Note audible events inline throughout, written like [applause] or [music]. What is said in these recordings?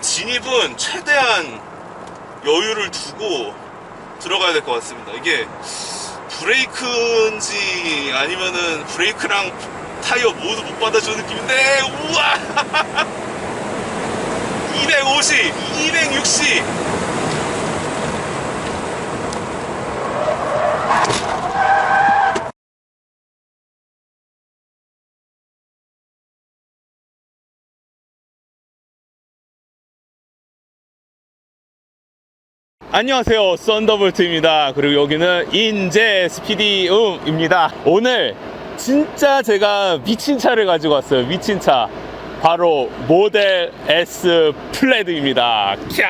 진입은 최대한 여유를 두고 들어가야 될 것 같습니다. 이게 브레이크인지 아니면은 브레이크랑 타이어 모두 못 받아주는 느낌인데 우와 [laughs] 250 260 안녕하세요. 썬더볼트입니다. 그리고 여기는 인제 스피디움입니다. 오늘 진짜 제가 미친 차를 가지고 왔어요. 미친 차. 바로 모델 S 플레드입니다. 캬.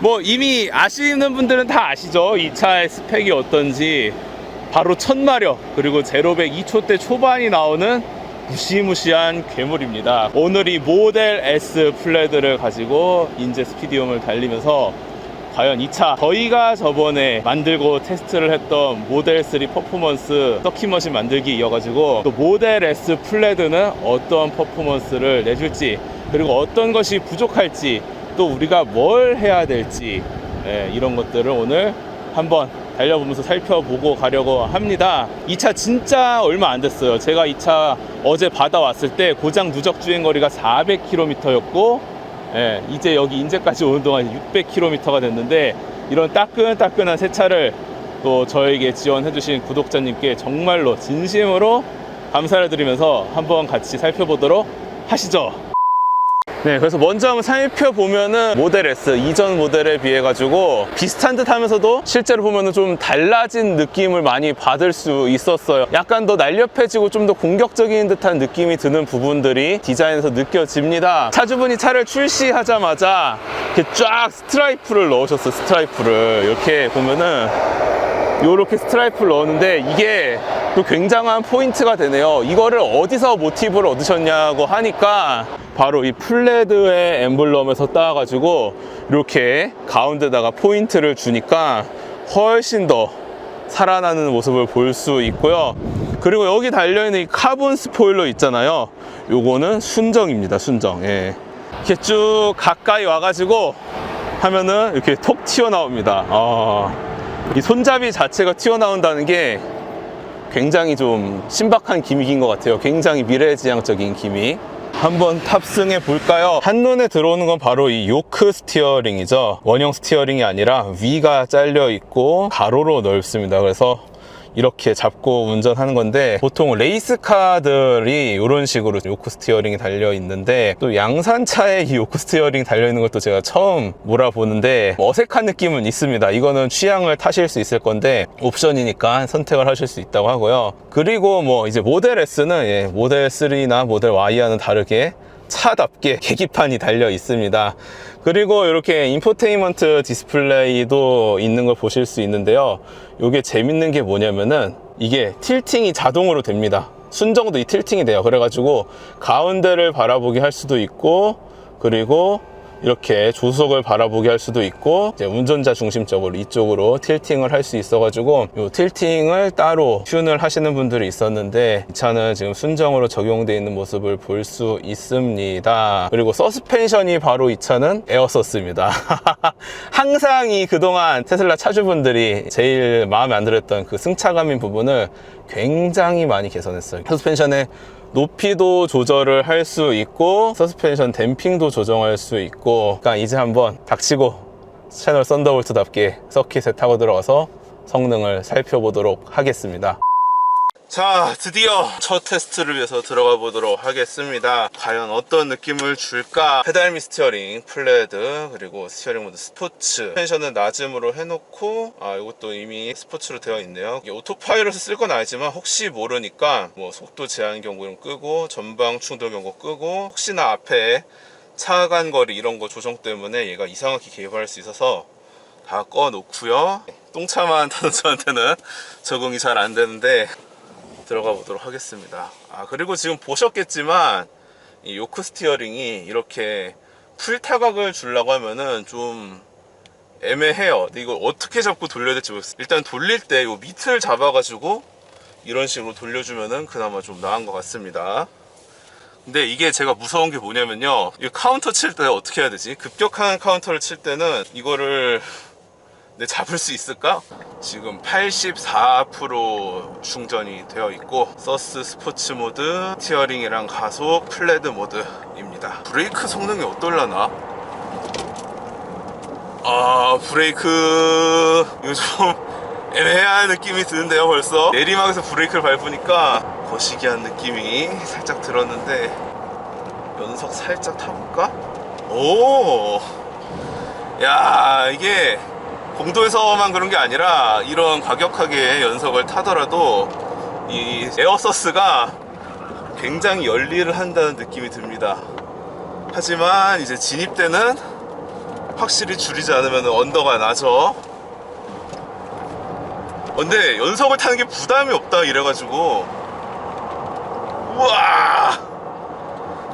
[laughs] 뭐 이미 아시는 분들은 다 아시죠? 이 차의 스펙이 어떤지. 바로 천마력 그리고 제로백 2초대 초반이 나오는 무시무시한 괴물입니다. 오늘 이 모델 S 플레드를 가지고 인제 스피디움을 달리면서 과연 이차 저희가 저번에 만들고 테스트를 했던 모델 3 퍼포먼스 서킷머신 만들기 이어가지고 또 모델 S 플레드는 어떤 퍼포먼스를 내줄지 그리고 어떤 것이 부족할지 또 우리가 뭘 해야 될지 예, 이런 것들을 오늘 한번 달려보면서 살펴보고 가려고 합니다. 이 차 진짜 얼마 안 됐어요. 제가 이 차 어제 받아왔을 때 고장 누적 주행 거리가 400km였고, 예, 이제 여기 인제까지 오는 동안 600km가 됐는데, 이런 따끈따끈한 새 차를 또 저에게 지원해 주신 구독자님께 정말로 진심으로 감사를 드리면서 한번 같이 살펴보도록 하시죠. 네, 그래서 먼저 한번 살펴보면은 모델 S 이전 모델에 비해 가지고 비슷한 듯 하면서도 실제로 보면은 좀 달라진 느낌을 많이 받을 수 있었어요. 약간 더 날렵해지고 좀 더 공격적인 듯한 느낌이 드는 부분들이 디자인에서 느껴집니다. 차주분이 차를 출시하자마자 이렇게 쫙 스트라이프를 넣으셨어요. 스트라이프를 이렇게 보면은 요렇게 스트라이프를 넣었는데 이게 또 굉장한 포인트가 되네요. 이거를 어디서 모티브를 얻으셨냐고 하니까 바로 이 플레드의 엠블럼에서 따가지고 이렇게 가운데다가 포인트를 주니까 훨씬 더 살아나는 모습을 볼 수 있고요. 그리고 여기 달려있는 이 카본 스포일러 있잖아요. 요거는 순정입니다. 순정. 예. 이렇게 쭉 가까이 와가지고 하면은 이렇게 톡 튀어나옵니다. 아. 이 손잡이 자체가 튀어나온다는 게 굉장히 좀 신박한 기믹인 것 같아요. 굉장히 미래지향적인 기믹. 한번 탑승해 볼까요? 한눈에 들어오는 건 바로 이 요크 스티어링이죠. 원형 스티어링이 아니라 위가 잘려 있고 가로로 넓습니다. 그래서 이렇게 잡고 운전하는 건데 보통 레이스카들이 이런 식으로 요크 스티어링이 달려 있는데 또 양산차에 이 요크 스티어링 달려 있는 것도 제가 처음 몰아보는데 어색한 느낌은 있습니다. 이거는 취향을 타실 수 있을 건데 옵션이니까 선택을 하실 수 있다고 하고요. 그리고 뭐 이제 모델 S는 예, 모델 3나 모델 Y와는 다르게 차답게 계기판이 달려 있습니다. 그리고 이렇게 인포테인먼트 디스플레이도 있는 걸 보실 수 있는데요. 이게 재밌는 게 뭐냐면은 이게 틸팅이 자동으로 됩니다. 순정도 이 틸팅이 돼요. 그래가지고 가운데를 바라보게 할 수도 있고 그리고 이렇게 조석을 바라보게 할 수도 있고 운전자 중심적으로 이쪽으로 틸팅을 할 수 있어가지고 이 틸팅을 따로 튠을 하시는 분들이 있었는데 이 차는 지금 순정으로 적용되어 있는 모습을 볼 수 있습니다. 그리고 서스펜션이 바로 이 차는 에어서스입니다. [laughs] 항상 이 그동안 테슬라 차주분들이 제일 마음에 안 들었던 그 승차감인 부분을 굉장히 많이 개선했어요. 서스펜션의 높이도 조절을 할 수 있고 서스펜션 댐핑도 조정할 수 있고 그러니까 이제 한번 닥치고 채널 썬더볼트답게 서킷에 타고 들어가서 성능을 살펴보도록 하겠습니다 자 드디어 첫 테스트를 위해서 들어가 보도록 하겠습니다. 과연 어떤 느낌을 줄까? 페달미 스티어링 플레드 그리고 스티어링 모드 스포츠. 텐션은 낮음으로 해놓고 아 이것도 이미 스포츠로 되어 있네요. 오토파일럿을 쓸 건 아니지만 혹시 모르니까 뭐 속도 제한 경고는 끄고 전방 충돌 경고 끄고 혹시나 앞에 차간 거리 이런 거 조정 때문에 얘가 이상하게 개입할 수 있어서 다 꺼 놓고요. 똥차만 타는 저한테는 적응이 잘 안 되는데 들어가 보도록 하겠습니다. 아, 그리고 지금 보셨겠지만, 이 요크 스티어링이 이렇게 풀 타각을 주려고 하면은 좀 애매해요. 근데 이걸 어떻게 잡고 돌려야 될지 모르겠어요. 일단 돌릴 때 요 밑을 잡아가지고 이런 식으로 돌려주면은 그나마 좀 나은 것 같습니다. 근데 이게 제가 무서운 게 뭐냐면요. 이 카운터 칠 때 어떻게 해야 되지? 급격한 카운터를 칠 때는 이거를 내 잡을 수 있을까? 지금 84% 충전이 되어 있고 서스 스포츠 모드, 티어링이랑 가속, 플레드 모드입니다. 브레이크 성능이 어떨라나? 아 브레이크 좀 [laughs] 애매한 느낌이 드는데요 벌써 내리막에서 브레이크를 밟으니까 거시기한 느낌이 살짝 들었는데 연석 살짝 타볼까? 오! 야 이게 공도에서만 그런 게 아니라 이런 과격하게 연석을 타더라도 이 에어서스가 굉장히 열일을 한다는 느낌이 듭니다. 하지만 이제 진입 때는 확실히 줄이지 않으면 언더가 나죠. 근데 연석을 타는 게 부담이 없다 이래가지고. 우와!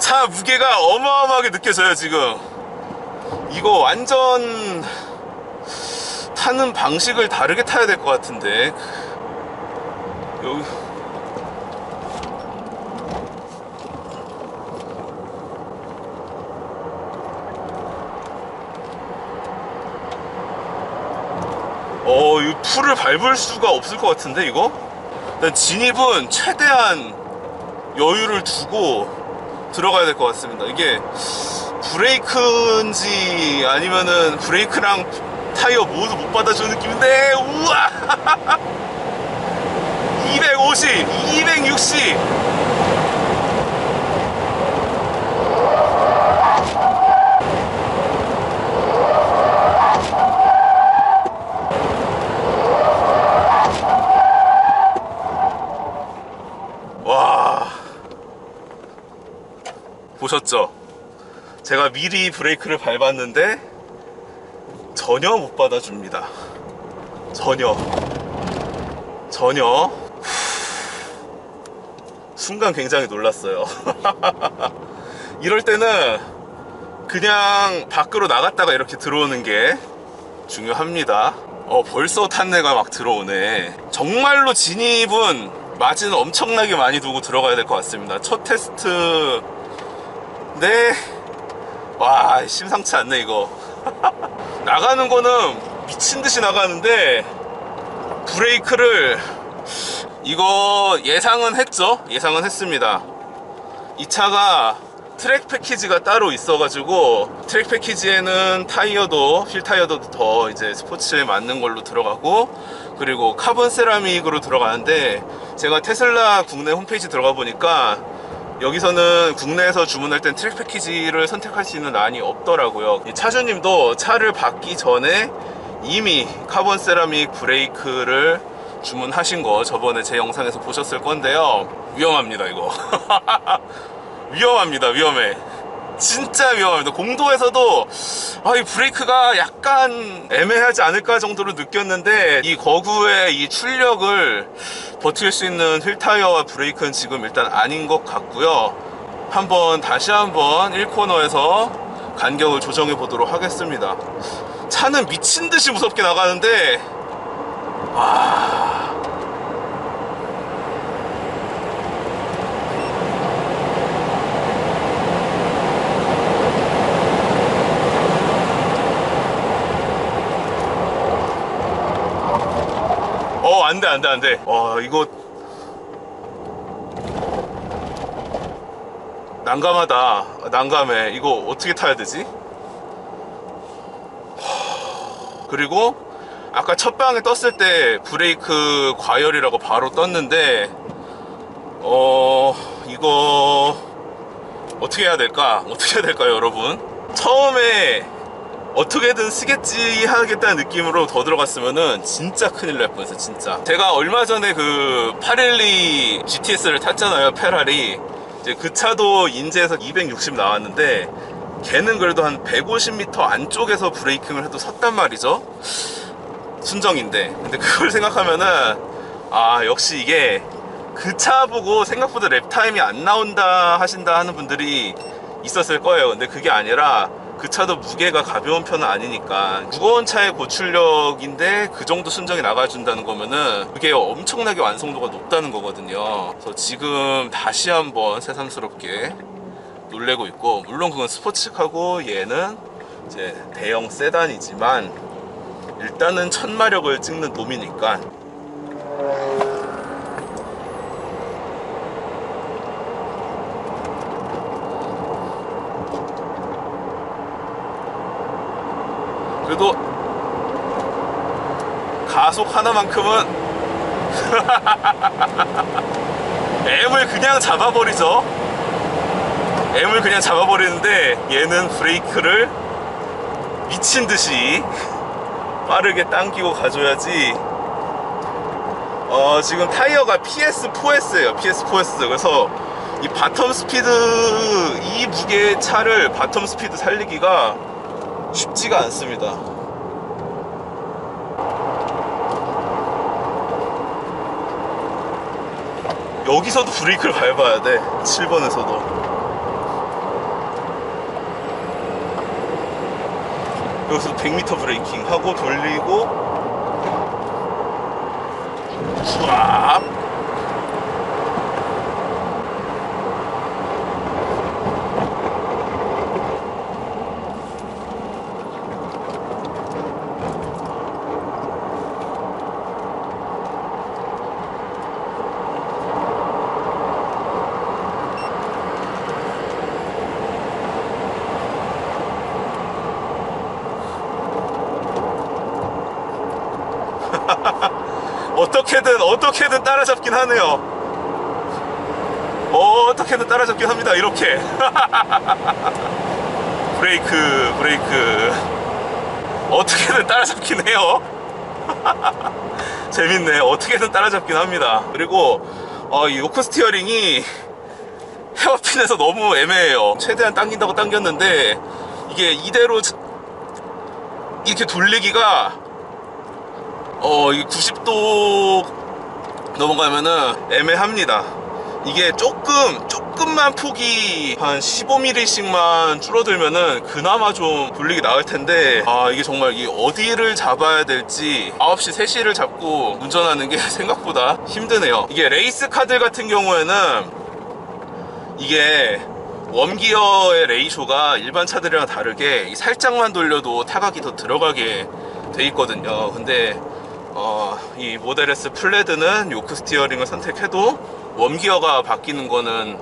차 무게가 어마어마하게 느껴져요 지금. 이거 완전 타는 방식을 다르게 타야 될 것 같은데 여기 어, 이 풀을 밟을 수가 없을 것 같은데, 이거? 일단 진입은 최대한 여유를 두고 들어가야 될 것 같습니다. 이게 브레이크인지 아니면은 브레이크랑 타이어 모두 못 받아주는 느낌인데, 우와! [laughs] 250, 260! 와 보셨죠? 제가 미리 브레이크를 밟았는데 전혀 못 받아줍니다. 전혀 전혀 후, 순간 굉장히 놀랐어요. [laughs] 이럴 때는 그냥 밖으로 나갔다가 이렇게 들어오는 게 중요합니다. 어, 벌써 탄내가 막 들어오네. 정말로 진입은 마진 엄청나게 많이 두고 들어가야 될 것 같습니다. 첫 테스트. 네. 와, 심상치 않네, 이거. [laughs] 나가는 거는 미친 듯이 나가는데, 브레이크를, 이거 예상은 했죠? 예상은 했습니다. 이 차가 트랙 패키지가 따로 있어 가지고 트랙 패키지에는 타이어도 휠 타이어도 더 이제 스포츠에 맞는 걸로 들어가고 그리고 카본 세라믹으로 들어가는데 제가 테슬라 국내 홈페이지 들어가 보니까 여기서는 국내에서 주문할 땐 트랙 패키지를 선택할 수 있는 란이 없더라고요. 이 차주님도 차를 받기 전에 이미 카본 세라믹 브레이크를 주문하신 거 저번에 제 영상에서 보셨을 건데요. 위험합니다, 이거. [laughs] 위험합니다 위험해 진짜 위험합니다. 공도에서도 아, 이 브레이크가 약간 애매하지 않을까 정도로 느꼈는데 이 거구의 이 출력을 버틸 수 있는 휠 타이어와 브레이크는 지금 일단 아닌 것 같고요. 한번 다시 한번 1코너에서 간격을 조정해 보도록 하겠습니다. 차는 미친 듯이 무섭게 나가는데 와 안 돼, 안 돼, 안 돼. 와, 이거. 난감하다. 난감해. 이거 어떻게 타야 되지? 그리고, 아까 첫 방에 떴을 때 브레이크 과열이라고 바로 떴는데, 어, 이거, 어떻게 해야 될까? 어떻게 해야 될까요, 여러분? 처음에 어떻게든 쓰겠지 하겠다는 느낌으로 더 들어갔으면은 진짜 큰일 날 뻔했어 진짜. 제가 얼마 전에 그 812 GTS를 탔잖아요 페라리. 이제 그 차도 인제에서 260 나왔는데 걔는 그래도 한 150m 안쪽에서 브레이킹을 해도 섰단 말이죠. 순정인데. 근데 그걸 [laughs] 생각하면은 아 역시 이게 그 차 보고 생각보다 랩 타임이 안 나온다 하신다 하는 분들이 있었을 거예요. 근데 그게 아니라 그 차도 무게가 가벼운 편은 아니니까 무거운 차의 고출력인데 그 정도 순정이 나가준다는 거면은 그게 엄청나게 완성도가 높다는 거거든요. 그래서 지금 다시 한번 새삼스럽게 놀래고 있고 물론 그건 스포츠카고 얘는 이제 대형 세단이지만 일단은 천마력을 찍는 놈이니까 그래도 가속 하나만큼은 [laughs] M을 그냥 잡아버리죠. M을 그냥 잡아버리는데 얘는 브레이크를 미친 듯이 [laughs] 빠르게 당기고 가줘야지. 어 지금 타이어가 PS4S예요. PS4S 그래서 이 바텀 스피드 이 무게의 차를 바텀 스피드 살리기가 쉽지가 않습니다. 여기서도 브레이크를 밟아야 돼. 7번에서도. 여기서 100m 브레이킹 하고 돌리고. 쫙 어떻게든 어떻게든 따라잡긴 하네요. 어, 어떻게든 따라잡긴 합니다. 이렇게 [laughs] 브레이크 브레이크 어떻게든 따라잡긴 해요. [laughs] 재밌네. 어떻게든 따라잡긴 합니다. 그리고 어, 이 요크 스티어링이 헤어핀에서 너무 애매해요. 최대한 당긴다고 당겼는데 이게 이대로 이렇게 돌리기가 어, 이 90도 넘어가면은 애매합니다. 이게 조금, 조금만 폭이 한 15mm씩만 줄어들면은 그나마 좀 돌리기 나을 텐데, 아, 이게 정말 이 어디를 잡아야 될지 9시, 3시를 잡고 운전하는 게 [laughs] 생각보다 힘드네요. 이게 레이스 카드 같은 경우에는 이게 웜기어의 레이쇼가 일반 차들이랑 다르게 이 살짝만 돌려도 타각이 더 들어가게 돼 있거든요. 근데 어, 이 모델 S 플레드는 요크 스티어링을 선택해도 웜기어가 바뀌는 거는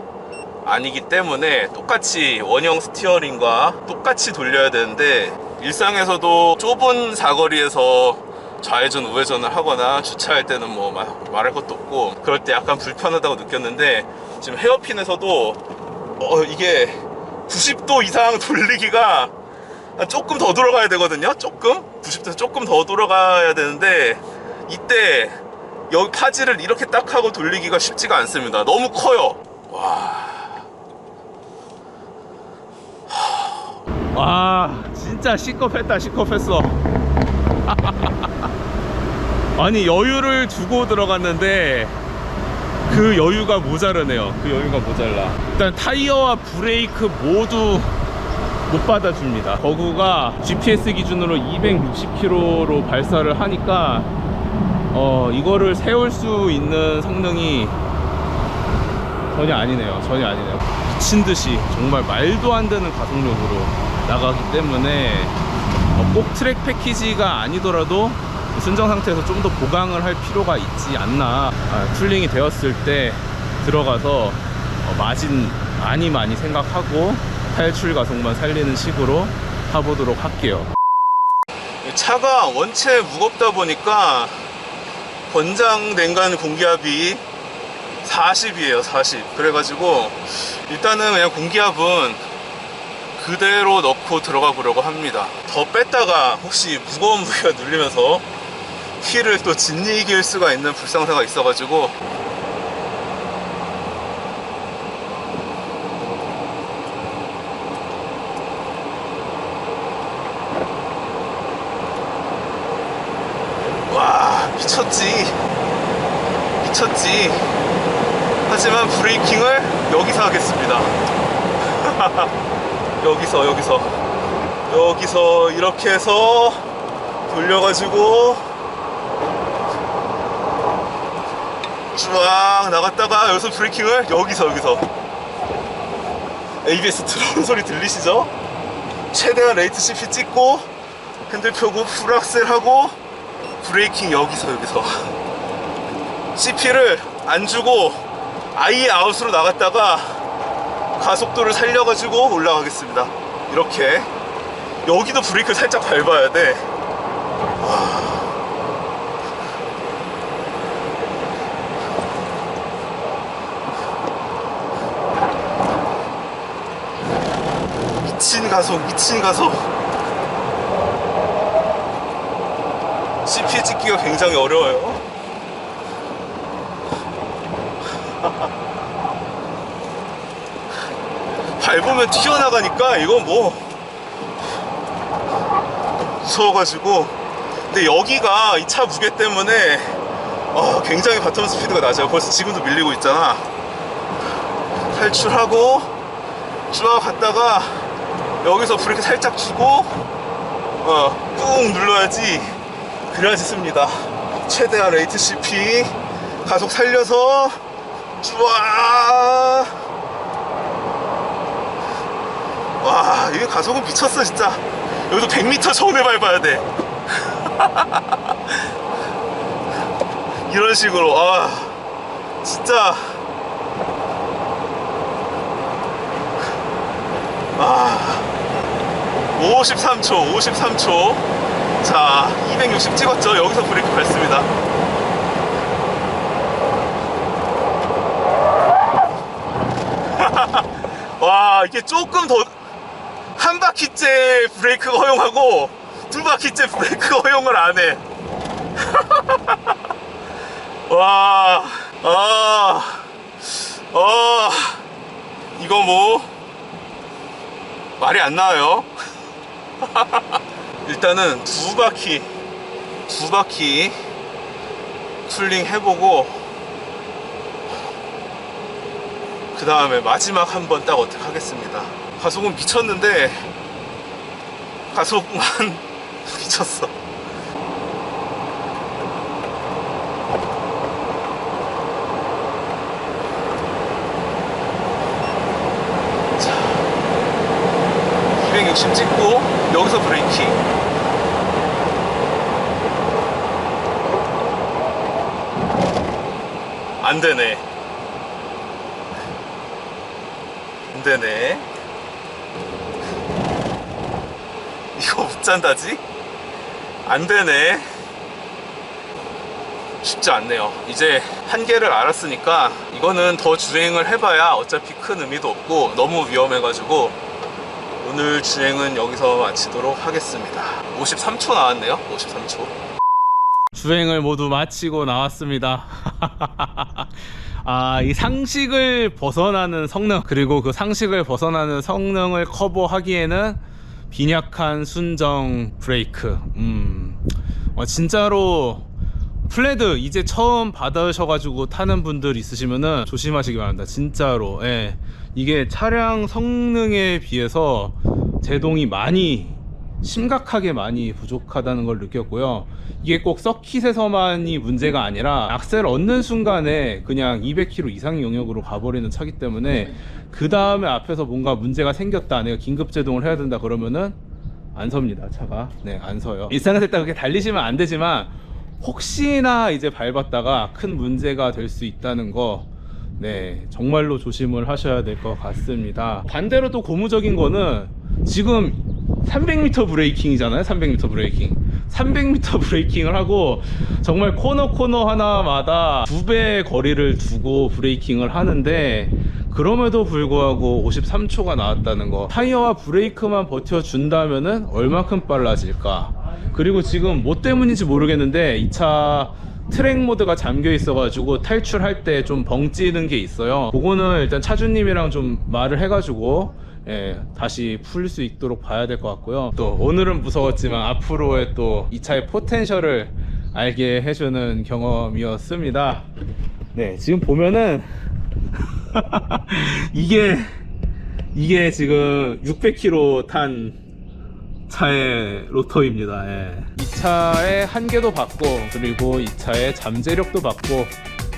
아니기 때문에 똑같이 원형 스티어링과 똑같이 돌려야 되는데 일상에서도 좁은 사거리에서 좌회전 우회전을 하거나 주차할 때는 뭐 마- 말할 것도 없고 그럴 때 약간 불편하다고 느꼈는데 지금 헤어핀에서도 어 이게 90도 이상 돌리기가 한 조금 더 돌아가야 되거든요. 조금 90도에서 조금 더 돌아가야 되는데 이때 여기 파지를 이렇게 딱 하고 돌리기가 쉽지가 않습니다. 너무 커요. 와. 와 진짜 시겁했다 시겁했어. [laughs] 아니 여유를 두고 들어갔는데 그 여유가 모자르네요. 그 여유가 모자라. 일단 타이어와 브레이크 모두 못 받아줍니다. 버구가 GPS 기준으로 260km로 발사를 하니까 어 이거를 세울 수 있는 성능이 전혀 아니네요. 전혀 아니네요. 미친 듯이 정말 말도 안 되는 가속력으로 나가기 때문에 어, 꼭 트랙 패키지가 아니더라도 순정 상태에서 좀 더 보강을 할 필요가 있지 않나. 아, 쿨링이 되었을 때 들어가서 어, 마진 많이 많이 생각하고 탈출 가속만 살리는 식으로 타보도록 할게요. 차가 원체 무겁다 보니까 권장 냉간 공기압이 40이에요 40 그래가지고 일단은 그냥 공기압은 그대로 넣고 들어가 보려고 합니다 더 뺐다가 혹시 무거운 무게가 눌리면서 키를 또 짓이길 수가 있는 불상사가 있어가지고 와 미쳤지 미쳤지 하지만 브레이킹을 여기서 하겠습니다 여기서 여기서. 여기서 이렇게 해서 돌려가지고 쫙 나갔다가 여기서 브레이킹을? 여기서 여기서. ABS 들어오는 소리 들리시죠? 최대한 레이트 CP 찍고 핸들 펴고 풀악셀 하고 브레이킹 여기서 여기서. [laughs] CP를 안 주고 아예 아웃으로 나갔다가 가속도를 살려가지고 올라가겠습니다. 이렇게. 여기도 브레이크를 살짝 밟아야 돼. 미친 가속 미친 가속. CP 찍기가 굉장히 어려워요 밟으면 튀어나가니까 이건 뭐 무서워가지고. 근데 여기가 이 차 무게 때문에 어, 굉장히 바텀 스피드가 낮아요. 벌써 지금도 밀리고 있잖아. 탈출하고 쭉 갔다가 여기서 브레이크 살짝 주고 어, 꾹 눌러야지 그래야지 씁니다. 최대한 레이트 CP 가속 살려서 쭈아 와 이게 가속은 미쳤어 진짜. 여기도 100m 전에 밟아야 돼. [laughs] 이런 식으로 아 진짜. 아 53초 53초. 자 260 찍었죠? 여기서 브레이크 밟습니다. [laughs] 와 이게 조금 더 한 바퀴째 브레이크가 허용하고 두 바퀴째 브레이크가 [laughs] 허용을 안 해. [laughs] 와, 아, 아, 이거 뭐 말이 안 나와요. [laughs] 일단은 두 바퀴, 두 바퀴 쿨링 해보고 그 다음에 마지막 한 번 딱 어떻게 하겠습니다. 가속은 미쳤는데 가속만 [laughs] 미쳤어. 자, 260 찍고 여기서 브레이킹. 안 되네. 안 되네. 이거 못 잔다지? 안 되네. 쉽지 않네요. 이제 한계를 알았으니까 이거는 더 주행을 해봐야 어차피 큰 의미도 없고 너무 위험해 가지고 오늘 주행은 여기서 마치도록 하겠습니다. 53초 나왔네요. 53초. 주행을 모두 마치고 나왔습니다. [laughs] 아, 이 상식을 벗어나는 성능, 그리고 그 상식을 벗어나는 성능을 커버하기에는 빈약한 순정 브레이크. 음, 어, 진짜로 플레드 이제 처음 받으셔가지고 타는 분들 있으시면은 조심하시기 바랍니다. 진짜로. 예. 이게 차량 성능에 비해서 제동이 많이 심각하게 많이 부족하다는 걸 느꼈고요. 이게 꼭 서킷에서만이 문제가 아니라 악셀 얻는 순간에 그냥 200km 이상 영역으로 가버리는 차기 때문에 그 다음에 앞에서 뭔가 문제가 생겼다, 내가 긴급 제동을 해야 된다 그러면은 안 섭니다 차가. 네, 안 서요. 일상에서 일단 그렇게 달리시면 안 되지만 혹시나 이제 밟았다가 큰 문제가 될 수 있다는 거. 네, 정말로 조심을 하셔야 될 것 같습니다. 반대로 또 고무적인 거는 지금 300m 브레이킹이잖아요. 300m 브레이킹. 300m [laughs] 브레이킹을 하고 정말 코너 코너 하나마다 두배 거리를 두고 브레이킹을 하는데 그럼에도 불구하고 53초가 나왔다는 거. 타이어와 브레이크만 버텨준다면 은 얼마큼 빨라질까? 그리고 지금 뭐 때문인지 모르겠는데 이차 트랙 모드가 잠겨 있어가지고 탈출할 때 좀 벙찌는 게 있어요. 그거는 일단 차주님이랑 좀 말을 해가지고 예, 다시 풀 수 있도록 봐야 될 것 같고요. 또 오늘은 무서웠지만 앞으로의 또 이 차의 포텐셜을 알게 해주는 경험이었습니다. 네, 지금 보면은 [laughs] 이게 이게 지금 600km 탄 차의 로터입니다. 예. 이 차의 한계도 받고 그리고 이 차의 잠재력도 받고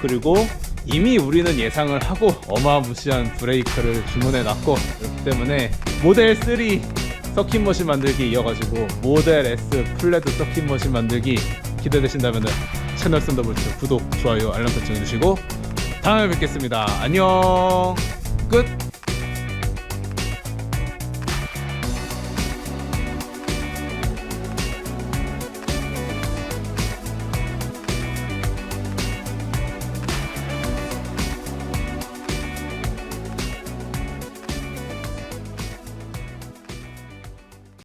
그리고 이미 우리는 예상을 하고 어마무시한 브레이크를 주문해 놨고 그렇기 때문에 모델 3 서킷 머신 만들기 이어가지고 모델 S 플레드 서킷 머신 만들기 기대되신다면 채널 썬더볼트 구독, 좋아요, 알람 설정 해주시고 다음에 뵙겠습니다. 안녕 끝